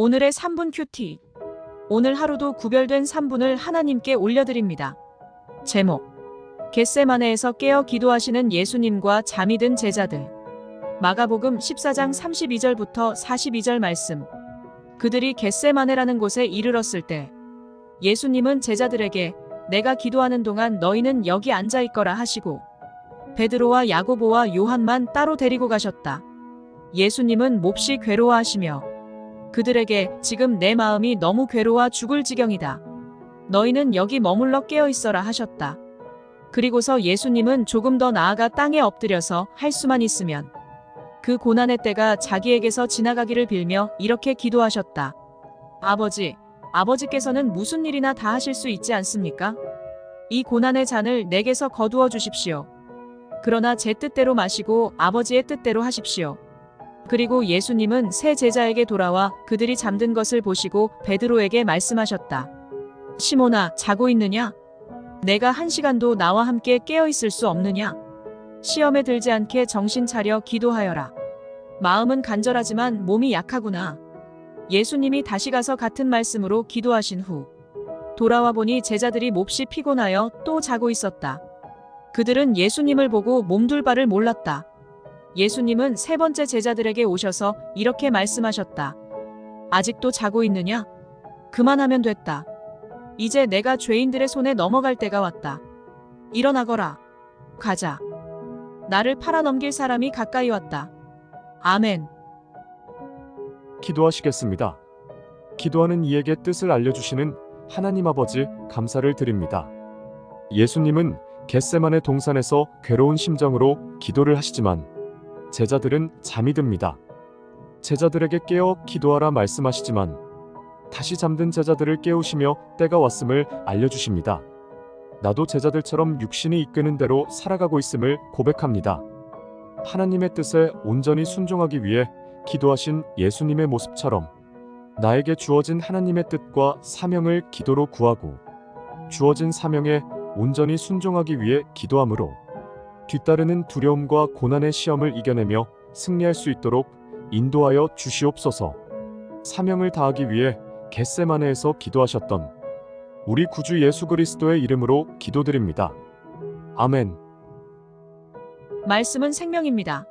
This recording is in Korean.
오늘의 3분 큐티. 오늘 하루도 구별된 3분을 하나님께 올려드립니다. 제목. 겟세마네에서 깨어 기도하시는 예수님과 잠이 든 제자들. 마가복음 14장 32절부터 42절 말씀. 그들이 겟세마네라는 곳에 이르렀을 때 예수님은 제자들에게 내가 기도하는 동안 너희는 여기 앉아 있거라 하시고 베드로와 야고보와 요한만 따로 데리고 가셨다. 예수님은 몹시 괴로워하시며 그들에게 지금 내 마음이 너무 괴로워 죽을 지경이다. 너희는 여기 머물러 깨어 있어라 하셨다. 그리고서 예수님은 조금 더 나아가 땅에 엎드려서 할 수만 있으면 그 고난의 때가 자기에게서 지나가기를 빌며 이렇게 기도하셨다. 아버지, 아버지께서는 무슨 일이나 다 하실 수 있지 않습니까? 이 고난의 잔을 내게서 거두어 주십시오. 그러나 제 뜻대로 마시고 아버지의 뜻대로 하십시오. 그리고 예수님은 세 제자에게 돌아와 그들이 잠든 것을 보시고 베드로에게 말씀하셨다. 시몬아, 자고 있느냐? 내가 한 시간도 나와 함께 깨어 있을 수 없느냐? 시험에 들지 않게 정신 차려 기도하여라. 마음은 간절하지만 몸이 약하구나. 예수님이 다시 가서 같은 말씀으로 기도하신 후 돌아와 보니 제자들이 몹시 피곤하여 또 자고 있었다. 그들은 예수님을 보고 몸둘 바를 몰랐다. 예수님은 세 번째 제자들에게 오셔서 이렇게 말씀하셨다. 아직도 자고 있느냐? 그만하면 됐다. 이제 내가 죄인들의 손에 넘어갈 때가 왔다. 일어나거라. 가자. 나를 팔아넘길 사람이 가까이 왔다. 아멘. 기도하시겠습니다. 기도하는 이에게 뜻을 알려주시는 하나님 아버지 감사를 드립니다. 예수님은 겟세만의 동산에서 괴로운 심정으로 기도를 하시지만 제자들은 잠이 듭니다. 제자들에게 깨어 기도하라 말씀하시지만 다시 잠든 제자들을 깨우시며 때가 왔음을 알려주십니다. 나도 제자들처럼 육신이 이끄는 대로 살아가고 있음을 고백합니다. 하나님의 뜻에 온전히 순종하기 위해 기도하신 예수님의 모습처럼 나에게 주어진 하나님의 뜻과 사명을 기도로 구하고 주어진 사명에 온전히 순종하기 위해 기도함으로 뒤따르는 두려움과 고난의 시험을 이겨내며 승리할 수 있도록 인도하여 주시옵소서. 사명을 다하기 위해 겟세마네에서 기도하셨던 우리 구주 예수 그리스도의 이름으로 기도드립니다. 아멘. 말씀은 생명입니다.